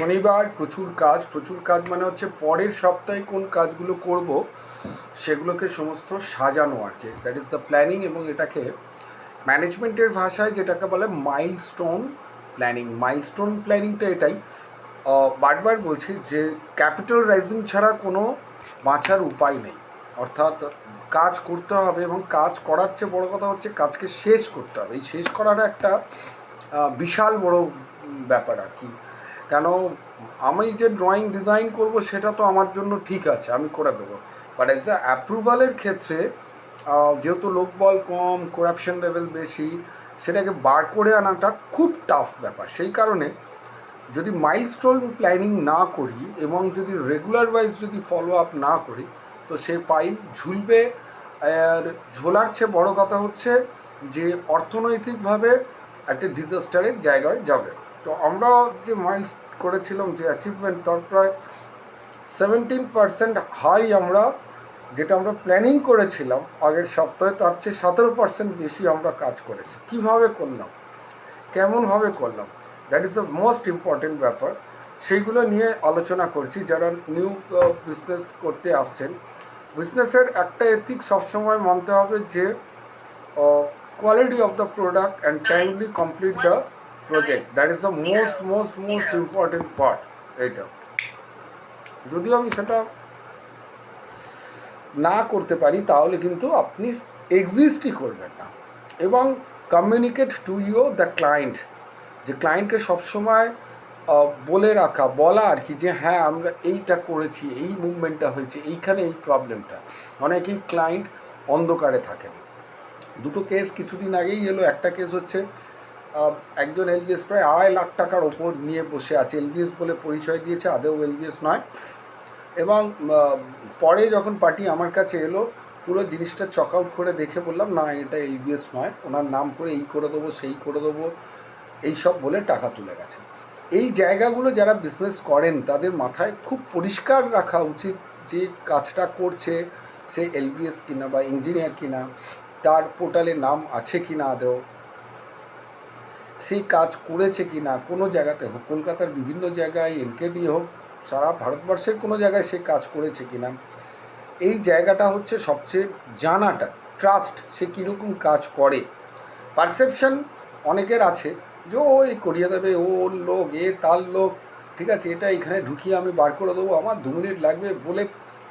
শনিবার প্রচুর কাজ প্রচুর কাজ মানে হচ্ছে পরের সপ্তাহে কোন কাজগুলো করব সেগুলোকে সমস্ত সাজানো আর কি। দ্যাট ইজ দ্য প্ল্যানিং এবং এটাকে ম্যানেজমেন্টের ভাষায় যেটাকে বলে মাইলস্টোন প্ল্যানিং। মাইলস্টোন প্ল্যানিংটা এটাই। বারবার বলছি যে ক্যাপিটাল রাইজিং ছাড়া কোনো বাঁচার উপায় নেই। অর্থাৎ কাজ করতে হবে এবং কাজ করার চেয়ে বড় কথা হচ্ছে কাজকে শেষ করতে হবে। এই শেষ করার একটা বিশাল বড় ব্যাপার আর কি। কেন আমি যে ড্রয়িং ডিজাইন করব সেটা তো আমার জন্য ঠিক আছে, আমি করে দেবো। বাট এজ আ অ্যাপ্রুভালের ক্ষেত্রে যেহেতু লোকবল কম করাপশন লেভেল বেশি, সেটাকে বার করে আনাটা খুব টাফ ব্যাপার। সেই কারণে যদি মাইলস্টোন প্ল্যানিং না করি এবং যদি রেগুলার ওয়াইজ যদি ফলো আপ না করি, তো সে ফাইল ঝুলবে। আর ঝোলার চেয়ে বড় কথা হচ্ছে যে অর্থনৈতিকভাবে একটা ডিজাস্টারের জায়গায় যাবে। তো আমরা যে মাইন্ড করেছিলাম যে অ্যাচিভমেন্ট তার প্রায় সেভেন্টিন পার্সেন্ট হাই আমরা, যেটা আমরা প্ল্যানিং করেছিলাম, আগের সপ্তাহে তার চেয়ে সতেরো পার্সেন্ট বেশি আমরা কাজ করেছি। কীভাবে করলাম? কেমনভাবে করলাম? That is the most important ব্যাপার। সেইগুলো নিয়ে আলোচনা করছি। যারা নিউ বিজনেস করতে আসছেন বিজনেসের একটা এথিক সবসময় মানতে হবে যে quality of the product and timely complete the project that is the most most most important part এইটা যদিও আমি সেটা না করতে পারি, তাহলে কিন্তু আপনি এক্সিস্টই করবেন না। এবং communicate to you the client যে ক্লায়েন্টকে সবসময় বলে রাখা, বলা আর কি যে হ্যাঁ আমরা এইটা করেছি, এই মুভমেন্টটা হয়েছে, এইখানে এই প্রবলেমটা অনেকেই ক্লায়েন্ট অন্ধকারে থাকেন। দুটো কেস কিছুদিন আগেই এলো। একটা কেস হচ্ছে একজন এলবিএস প্রায় আড়াই লাখ টাকার ওপর নিয়ে বসে আছে। এলবিএস বলে পরিচয় দিয়েছে আদেও এলবিএস নয়। এবং পরে যখন পার্টি আমার কাছে এলো, পুরো জিনিসটা চক আউট করে দেখে বললাম, না, এটা এলবিএস নয়। ওনার নাম করে এই করে দেবো, সেই করে দেবো। এই সব বলে টাকা তুলে গেছে। এই জায়গাগুলো যারা বিজনেস করেন, তাদের মাথায় খুব পরিষ্কার রাখা উচিত যে কাজটা করছে সে এলবিএস কিনা বা ইঞ্জিনিয়ার কিনা, তার পোর্টালে নাম আছে কিনা আদেও সেই কাজ করেছে কি না, কোনো জায়গাতে হোক, কলকাতার বিভিন্ন জায়গায় এনকেডি হোক, সারা ভারতবর্ষের কোনো জায়গায় সে কাজ করেছে কি না, এই জায়গাটা হচ্ছে সবচেয়ে জানাটা ট্রাস্ট সে কীরকম কাজ করে। পারসেপশন অনেকের আছে যে, ও, এই করিয়ে দেবে ওর লোক, এ তার লোক, ঠিক আছে, এটা এখানে ঢুকিয়ে আমি বার করে দেবো, আমার দু মিনিট লাগবে বলে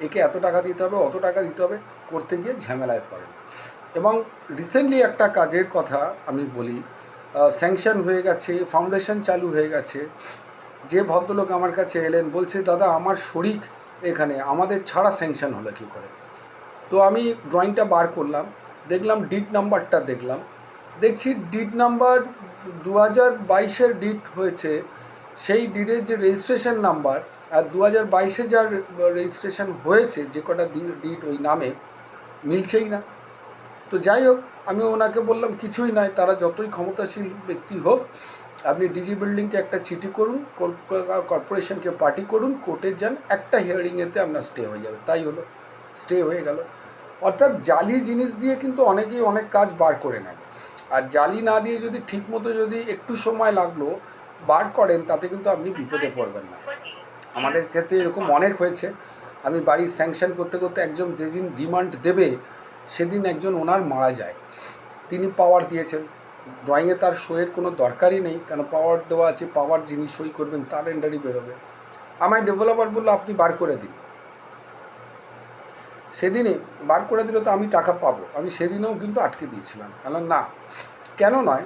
একে এত টাকা দিতে হবে, অত টাকা দিতে হবে, করতে গিয়ে ঝামেলায় পড়ে। এবং রিসেন্টলি একটা কাজের কথা আমি বলি স্যাংশন হয়ে গেছে ফাউন্ডেশন চালু হয়ে গেছে। যে ভদ্রলোক আমার কাছে এলেন, বলছে, দাদা, আমার শরিক এখানে, আমাদের ছাড়া স্যাংশন হলো কী করে? তো আমি ড্রয়িংটা বার করলাম, দেখলাম ডিট নাম্বারটা দেখলাম। দেখছি ডিট নাম্বার দু হাজার বাইশের ডিট হয়েছে, সেই ডিটের যে রেজিস্ট্রেশন নাম্বার আর দু হাজার বাইশে যা রেজিস্ট্রেশন হয়েছে, যে কটা ডিট ওই নামে, মিলছেই না। তো যাই হোক, আমি ওনাকে বললাম, কিছুই নয়, তারা যতই ক্ষমতাশীল ব্যক্তি হোক, আপনি ডিজি বিল্ডিংকে একটা চিঠি করুন কর্পোরেশনকে পার্টি করুন, কোর্টে যান, একটা হিয়ারিংয়েতে আপনার স্টে হয়ে যাবে। তাই হলো স্টে হয়ে গেল। অর্থাৎ জালি জিনিস দিয়ে কিন্তু অনেকেই অনেক কাজ বার করে নেয়। আর জালি না দিয়ে যদি ঠিকমতো যদি একটু সময় লাগল, বার করেন, তাতে কিন্তু আপনি বিপদে পড়বেন না। আমাদের ক্ষেত্রে এরকম অনেক হয়েছে। আমি বাড়ির স্যাংশন করতে করতে একজন যেদিন ডিমান্ড দেবে সেদিন একজন ওনার মারা যায়। তিনি পাওয়ার দিয়েছেন। ড্রয়িংয়ে তার সইয়ের কোনো দরকারই নেই, কেন পাওয়ার দেওয়া আছে পাওয়ার যিনি সই করবেন, তার এন্ডারই বেরোবে। আমায় ডেভেলপার বলল, আপনি বার করে দিন। সেদিনে বার করে দিলে তো আমি টাকা পাবো। আমি সেদিনেও কিন্তু আটকে দিয়েছিলাম। কেন না, কেন নয়?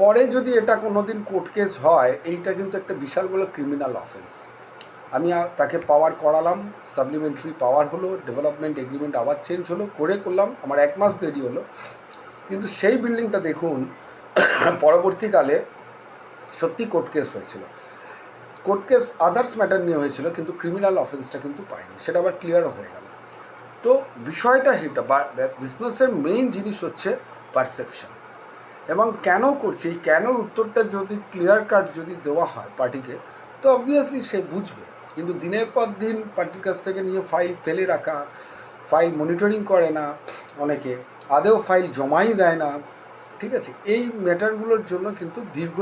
পরে যদি এটা কোনো দিন কোর্ট কেস হয়, এইটা কিন্তু একটা বিশাল বড় ক্রিমিনাল অফেন্স আমি তাকে পাওয়ার করালাম সাপ্লিমেন্টারি পাওয়ার হলো ডেভেলপমেন্ট এগ্রিমেন্ট আবার চেঞ্জ হলো, করে করলাম, আমার এক মাস দেরি হলো। কিন্তু সেই বিল্ডিংটা দেখুন, পরবর্তীকালে সত্যি কোর্ট কেস হয়েছিল। কোর্ট কেস আদার্স ম্যাটার নিয়ে হয়েছিল, কিন্তু ক্রিমিনাল অফেন্সটা কিন্তু পাইনি, সেটা আবার ক্লিয়ারও হয়ে গেল। তো বিষয়টা এটা বা বিজনেসের মেইন জিনিস হচ্ছে পারসেপশন এবং কেন করছে এই কেনর উত্তরটা যদি ক্লিয়ার কাট যদি দেওয়া হয় পার্টিকে তো অবভিয়াসলি সে বুঝবে। কিন্তু দিনের পর দিন পার্টির কাছ থেকে নিয়ে ফাইল ফেলে রাখা, ফাইল মনিটরিং করে না অনেকে, আদেও ফাইল জমাই দেয় না। ঠিক আছে? এই ম্যাটারগুলোর জন্য কিন্তু দীর্ঘ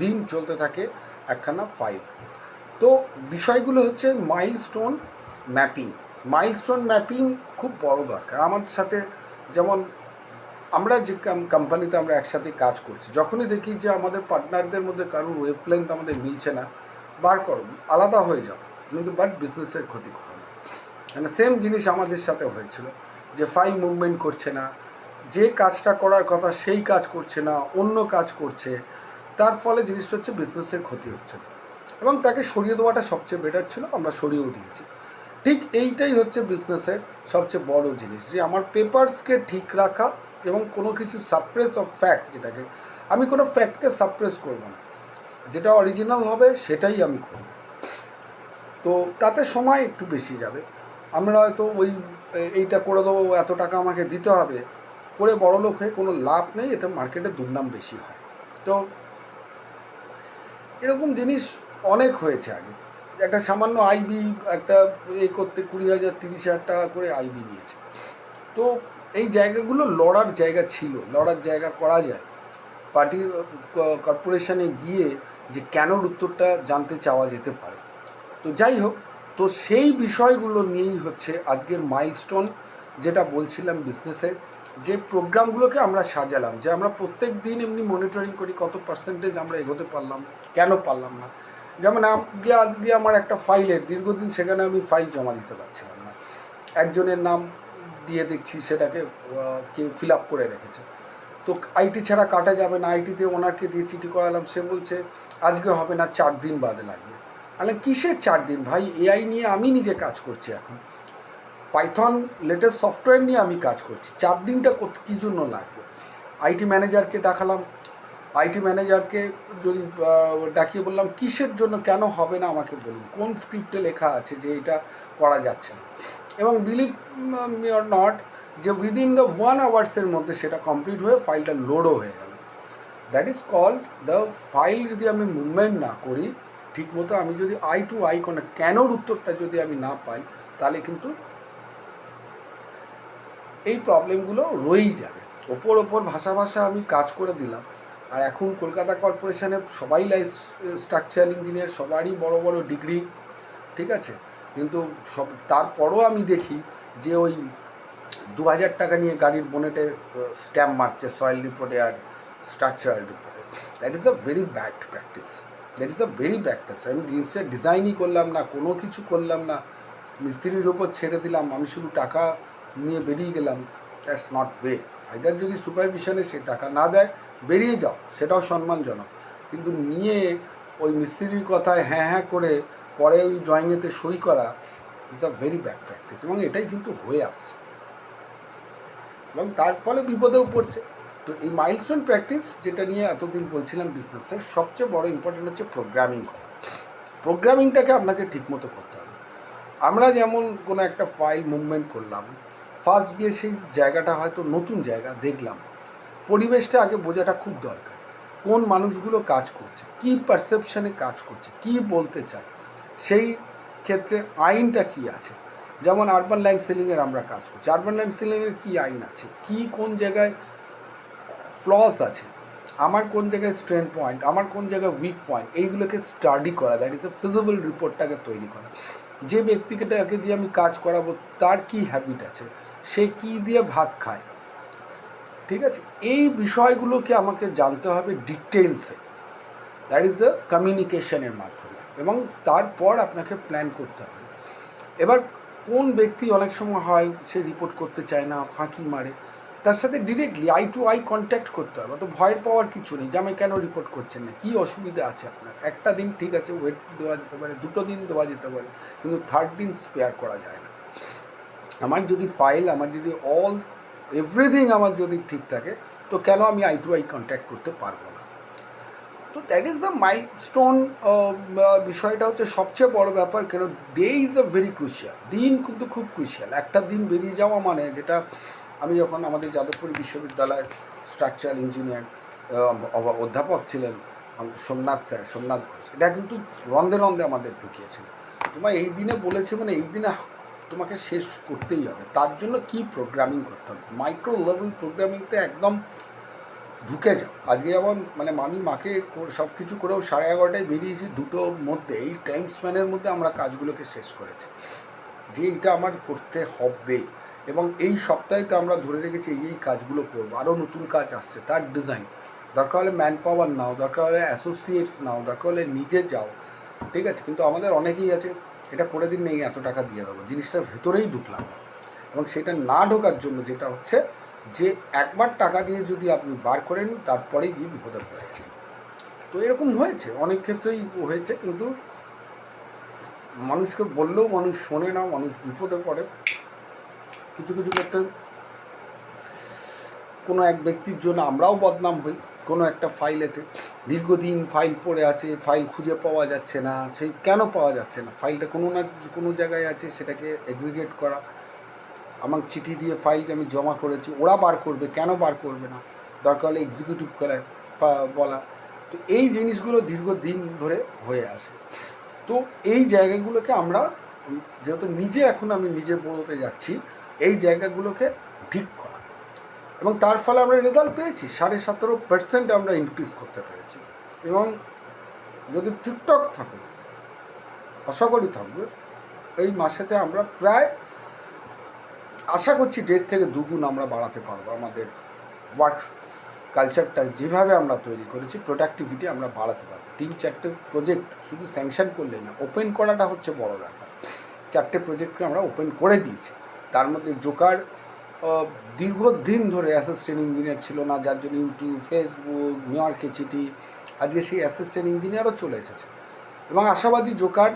দিন চলতে থাকে একখানা ফাইল তো বিষয়গুলো হচ্ছে মাইলস্টোন ম্যাপিং মাইলস্টোন ম্যাপিং খুব বড় দরকার। আমাদের সাথে যেমন আমরা যে কোম্পানিতে আমরা একসাথে কাজ করছি, যখনই দেখি যে আমাদের পার্টনারদের মধ্যে কারোর ওয়েভ লেন্থ আমাদের মিলছে না বার করো, আলাদা হয়ে যাও। কিন্তু বাট বিজনেসের ক্ষতি করো না। মানে সেম জিনিস আমাদের সাথে হয়েছিল যে ফাইল মুভমেন্ট করছে না, যে কাজটা করার কথা সেই কাজ করছে না, অন্য কাজ করছে, তার ফলে জিনিসটা হচ্ছে বিজনেসের ক্ষতি হচ্ছে এবং তাকে সরিয়ে দেওয়াটা সবচেয়ে বেটার ছিল, আমরা সরিয়েও দিয়েছি। ঠিক এইটাই হচ্ছে বিজনেসের সবচেয়ে বড় জিনিস, যে আমার পেপারসকে ঠিক রাখা এবং কোনো কিছু সাপ্রেস অফ ফ্যাক্ট যেটাকে, আমি কোনো ফ্যাক্টকে সাপ্রেস করব না। যেটা অরিজিনাল হবে, সেটাই আমি করব। তো তাতে সময় একটু বেশি যাবে। আমরা হয়তো ওই এইটা করে দেবো, এত টাকা আমাকে দিতে হবে। করে বড় লোক হয়ে কোনো লাভ নেই, এতে মার্কেটে দুর্নাম বেশি হয়। তো এরকম জিনিস অনেক হয়েছে আগে। একটা সামান্য আইবি একটা এ করতে কুড়ি হাজার, তিরিশ হাজার টাকা করে আইবি নিয়েছে। তো এই জায়গাগুলো লড়ার জায়গা ছিল, লড়ার জায়গা করা যায়। পার্টির কর্পোরেশনে গিয়ে যে কেনর উত্তরটা জানতে চাওয়া যেতে পারে। তো যাই হোক, তো সেই বিষয়গুলো নিয়েই হচ্ছে আজকের মাইলস্টোন যেটা বলছিলাম বিজনেসের যে প্রোগ্রামগুলোকে আমরা সাজালাম, যে আমরা প্রত্যেক দিন এমনি মনিটরিং করি কত পার্সেন্টেজ আমরা এগোতে পারলাম, কেন পারলাম না। যেমন আজকে আজকে আমার একটা ফাইলের দীর্ঘদিন সেখানে আমি ফাইল জমা দিতে পারছিলাম না। একজনের নাম দিয়ে দেখছি সেটাকে কে ফিল আপ করে রেখেছে। তো আইটি ছাড়া কাটা যাবে না, আইটিতে ওনারকে দিয়ে চিঠি করালাম, সে বলছে, আজকে হবে না, চার দিন বাদে লাগবে। আরে কিসের চার দিন ভাই? এআই নিয়ে আমি নিজে কাজ করছি এখন। পাইথন লেটেস্ট সফটওয়্যার নিয়ে আমি কাজ করছি। চার দিনটা কী জন্য লাগবে? আইটি ম্যানেজারকে ডাকালাম। আইটি ম্যানেজারকে যদি ডাকিয়ে বললাম, কিসের জন্য, কেন হবে না আমাকে বলুন? কোন স্ক্রিপ্টে লেখা আছে যে এটা করা যাচ্ছে না? এবং বিলিভ মি নট যে উইদিন দ্য ওয়ান আওয়ার্সের মধ্যে সেটা কমপ্লিট হয়ে ফাইলটা লোডও হয়ে গেল। That is called the file যদি আমি মুভমেন্ট না করি, ঠিকমতো আমি যদি আই টু আই কোনো কেনর উত্তরটা যদি আমি না পাই, তাহলে কিন্তু এই প্রবলেমগুলো রয়েই যাবে। ওপর ওপর ভাষা ভাষা আমি কাজ করে দিলাম। আর এখন কলকাতা কর্পোরেশনের সবাই লাইফ স্ট্রাকচারাল ইঞ্জিনিয়ার সবারই বড় বড় ডিগ্রি ঠিক আছে? কিন্তু সব, তারপরও আমি দেখি যে ওই দু হাজার টাকা নিয়ে গাড়ির বোনেটে স্ট্যাম্প মারছে সয়েল রিপোর্টে আর স্ট্রাকচারাল রিপোর্টে that is a very bad practice that is a very bad practice আমি জিনিসটা ডিজাইনই করলাম না, কোনো কিছু করলাম না। মিস্ত্রির ওপর ছেড়ে দিলাম, আমি শুধু টাকা নিয়ে বেরিয়ে গেলাম। দ্যাটস নট ওয়ে আইদার যদি সুপারভিশনে সে টাকা না দেয়, বেরিয়ে যাও, সেটাও সম্মানজনক। কিন্তু নিয়ে ওই মিস্ত্রির কথায় হ্যাঁ হ্যাঁ করে পরে ওই ড্রয়িংয়েতে সই করা is a very bad practice এবং এটাই কিন্তু হয়ে আসছে। এবং তার ফলে বিপদেও পড়ছে। তো এই মাইলস্টোন প্র্যাকটিস যেটা নিয়ে এতদিন বলছিলাম বিজনেসের সবচেয়ে বড় ইম্পর্টেন্ট হচ্ছে প্রোগ্রামিং করা। প্রোগ্রামিংটাকে আপনাকে ঠিকমতো করতে হবে। আমরা যেমন কোনো একটা ফাইল মুভমেন্ট করলাম ফার্স্ট গিয়ে সেই জায়গাটা হয়তো নতুন জায়গা দেখলাম। পরিবেশটা আগে বোঝাটা খুব দরকার। কোন মানুষগুলো কাজ করছে, কি পারসেপশনে কাজ করছে, কি বলতে চায়, সেই ক্ষেত্রে আইনটা কি আছে? যেমন আরবান ল্যান্ড সিলিংয়ের আমরা কাজ করছি। আরবান ল্যান্ড সিলিংয়ের কী আইন আছে? কি কোন জায়গায় ফ্লস আছে? আমার কোন জায়গায় স্ট্রেংথ পয়েন্ট আমার কোন জায়গায় উইক পয়েন্ট এইগুলোকে স্টাডি করা দ্যাট ইজ এ ফিজিবল রিপোর্টটাকে তৈরি করা। যে ব্যক্তিকে তাকে দিয়ে আমি কাজ করাবো, তার কি হ্যাবিট আছে? সে কি দিয়ে ভাত খায়? ঠিক আছে? এই বিষয়গুলোকে আমাকে জানতে হবে ডিটেলসে দ্যাট ইজ দ্য কমিউনিকেশনের মাধ্যমে। এবং তারপর আপনাকে প্ল্যান করতে হবে। এবার কোন ব্যক্তি অনেক সময় হয় সে রিপোর্ট করতে চায় না, ফাঁকি মারে, তার সাথে directly eye to eye contact করতে হবে। তো ভয়ের পাওয়ার কিছু নেই যে আমি কেন রিপোর্ট করছেন না, কী অসুবিধা আছে আপনার? একটা দিন ঠিক আছে ওয়েট দেওয়া যেতে পারে, দুটো দিন দেওয়া যেতে পারে, কিন্তু থার্ড দিন স্পেয়ার করা যায় না। আমার যদি ফাইল আমার যদি অল এভরিথিং আমার যদি ঠিক থাকে, তো কেন আমি আই টু আই কন্ট্যাক্ট করতে পারব না? তো that is the milestone বিষয়টা হচ্ছে সবচেয়ে বড় ব্যাপার কেন day is a very crucial দিন কিন্তু খুব ক্রুশিয়াল একটা দিন বেরিয়ে যাওয়া মানে যেটা আমি যখন আমাদের যাদবপুর বিশ্ববিদ্যালয়ের স্ট্রাকচারাল ইঞ্জিনিয়ার অধ্যাপক ছিলেন সোমনাথ স্যার, সোমনাথ ঘোষ, এটা কিন্তু রন্ধে রন্ধে আমাদের ঢুকিয়েছিল। তোমার এই দিনে বলেছে মানে এই দিনে তোমাকে শেষ করতেই হবে। তার জন্য কি প্রোগ্রামিং করতে হবে? মাইক্রো লেভেল প্রোগ্রামিংতে একদম ঢুকে যাও। আজকে যেমন মানে আমি মাকে সব কিছু করেও সাড়ে এগারোটায় বেরিয়েছি, দুটোর মধ্যে, এই টাইম স্প্যানের মধ্যে আমরা কাজগুলোকে শেষ করেছি। যে এটা আমার করতে হবে। এবং এই সপ্তাহে তো আমরা ধরে রেখেছি এই এই কাজগুলো করব। আরও নতুন কাজ আসছে, তার ডিজাইন দরকার হলে ম্যান পাওয়ার নাও, দরকার হলে অ্যাসোসিয়েটস নাও, দরকার হলে নিজে যাও। ঠিক আছে? কিন্তু আমাদের অনেকেই আছে, এটা করে দিন নেই এত টাকা দিয়ে দেবো। জিনিসটার ভেতরেই ঢুকলাম। এবং সেটা না ঢোকার জন্য যেটা হচ্ছে যে একবার টাকা দিয়ে যদি আপনি বার করেন নিন তারপরেই গিয়ে বিপদে পড়ে যাবেন তো এরকম হয়েছে। অনেক ক্ষেত্রেই হয়েছে, কিন্তু মানুষকে বললেও মানুষ শোনে না, মানুষ বিপদে পড়ে। কিছু কিছু ক্ষেত্রে কোনো এক ব্যক্তির জন্য আমরাও বদনাম হই। কোনো একটা ফাইলেতে দীর্ঘদিন ফাইল পড়ে আছে, ফাইল খুঁজে পাওয়া যাচ্ছে না, সেই কেন পাওয়া যাচ্ছে না? ফাইলটা কোনো না কোনো জায়গায় আছে, সেটাকে এগ্রিগেট করা। আমার চিঠি দিয়ে ফাইলকে আমি জমা করেছি। ওরা বার করবে, কেন বার করবে না? দরকার হলে এক্সিকিউটিভ করে বলা। তো এই জিনিসগুলো দীর্ঘদিন ধরে হয়ে আসে। তো এই জায়গাগুলোকে আমরা, যেহেতু নিজে এখন আমি নিজে বলতে যাচ্ছি, এই জায়গাগুলোকে ঠিক করা। এবং তার ফলে আমরা রেজাল্ট পেয়েছি। সাড়ে সতেরো পার্সেন্ট আমরা ইনক্রিজ করতে পেরেছি। এবং যদি ঠিকঠাক থাকে, আশা করি থাকবে, এই মাসেতে আমরা প্রায় আশা করছি দেড় থেকে দুগুণ আমরা বাড়াতে পারব আমাদের ওয়ার্ক কালচারটা যেভাবে আমরা তৈরি করেছি প্রোডাক্টিভিটি আমরা বাড়াতে পারব। তিন চারটে প্রজেক্ট শুধু স্যাংশন করলে না ওপেন করাটা হচ্ছে বড় ব্যাপার। চারটে প্রজেক্টকে আমরা ওপেন করে দিয়েছি। তার মধ্যে জোকার দীর্ঘদিন ধরে অ্যাসিস্ট্যান্ট ইঞ্জিনিয়ার ছিল না, যার জন্য ইউটিউব ফেসবুক নিউ ইয়র্কে চিঠি, আজকে সেই অ্যাসিস্ট্যান্ট ইঞ্জিনিয়ারও চলে এসেছে। এবং আশাবাদী জোকার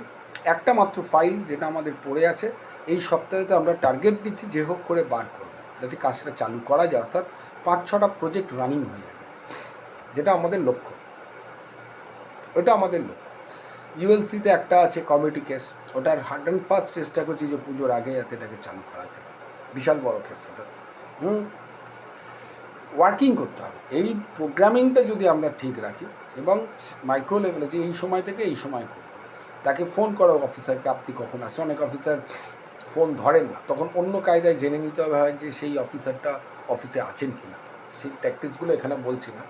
একটা মাত্র ফাইল যেটা আমাদের পড়ে আছে এই সপ্তাহেতে আমরা টার্গেট দিচ্ছি যে হোক করে বার করব। যাতে কাজটা চালু করা যায়, অর্থাৎ পাঁচ ছটা প্রজেক্ট রানিং হয়ে যাবে। যেটা আমাদের লক্ষ্য। ওটা আমাদের লক্ষ্য। ইউএলসিতে একটা আছে কমিটি কেস ওটার হান্ড্রেড ফার্স্ট চেষ্টা করছি যে পুজোর আগে যাতে এটাকে চালু করা যায়। বিশাল বড় কেস ওটা। হুম? ওয়ার্কিং করতে হবে। এই প্রোগ্রামিংটা যদি আমরা ঠিক রাখি এবং মাইক্রো লেভেলে যে এই সময় থেকে এই সময় করব। তাকে ফোন করো অফিসারকে আপনি কখন আসছে অনেক অফিসার ফোন ধরেন না, তখন অন্য কায়দায় জেনে নিতে হবে হয় যে সেই অফিসারটা অফিসে আছেন কি না সেই ট্যাকটিক্সগুলো এখানে বলছি না।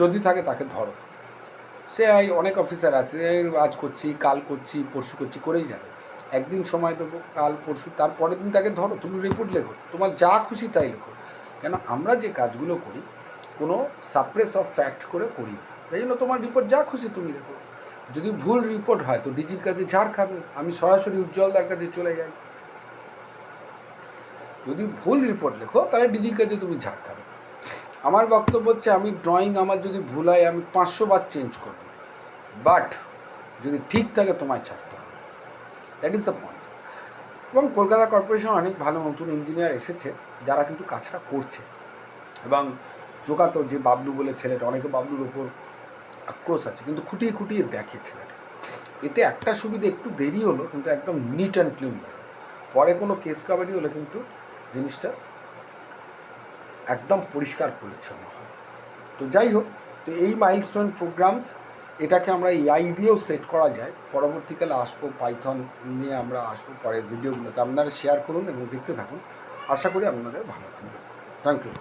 যদি থাকে তাকে ধরো। সে অনেক অফিসার আছে, আজ করছি, কাল করছি, পরশু করছি, করেই যাবে। একদিন সময় দেবো, কাল, পরশু তারপরের দিন তাকে ধরো, তুমি রিপোর্ট লেখো। তোমার যা খুশি তাই লেখো। কেন আমরা যে কাজগুলো করি, কোনো সাপ্রেস অফ ফ্যাক্ট করে করি না। তাই জন্য তোমার রিপোর্ট যা খুশি তুমি লেখো। যদি ভুল রিপোর্ট হয় তো ডিজির কাছে ঝাড় খাবে, আমি সরাসরি উজ্জ্বলদার কাছে চলে যাই। যদি ভুল রিপোর্ট লেখো, তাহলে ডিজির কাছে তুমি ঝাড় খাবে। আমার বক্তব্য হচ্ছে, আমি ড্রয়িং আমার যদি ভুল হয়, আমি পাঁচশো বার চেঞ্জ করব। বাট যদি ঠিক থাকে, তোমায় ছাড়তে হবে। দ্যাট ইজ দ্য পয়েন্ট এবং কলকাতা কর্পোরেশন অনেক ভালো নতুন ইঞ্জিনিয়ার এসেছে, যারা কিন্তু কাজটা করছে। এবং জোগাতো যে বাবলু বলে ছেলেটা, অনেকে বাবলুর ওপর আক্রোশ আছে, কিন্তু খুঁটিয়ে খুঁটিয়ে দেখে ছেলেটা। এতে একটা সুবিধা একটু দেরি হলো, কিন্তু একদম নিট অ্যান্ড ক্লিন পরে কোনো কেস কাবারি হলে কিন্তু জিনিসটা একদম পরিষ্কার পরিচ্ছন্ন হয়। তো যাই হোক, তো এই মাইলস্টোন প্রোগ্রামস এটাকে আমরা এআই দিয়েও সেট করা যায়। পরবর্তীকালে আসব পাইথন নিয়ে, আমরা আসব পরের ভিডিওগুলোতে আপনারা শেয়ার করুন এবং দেখতে থাকুন। আশা করি আপনাদের ভালো লাগবে থ্যাংক ইউ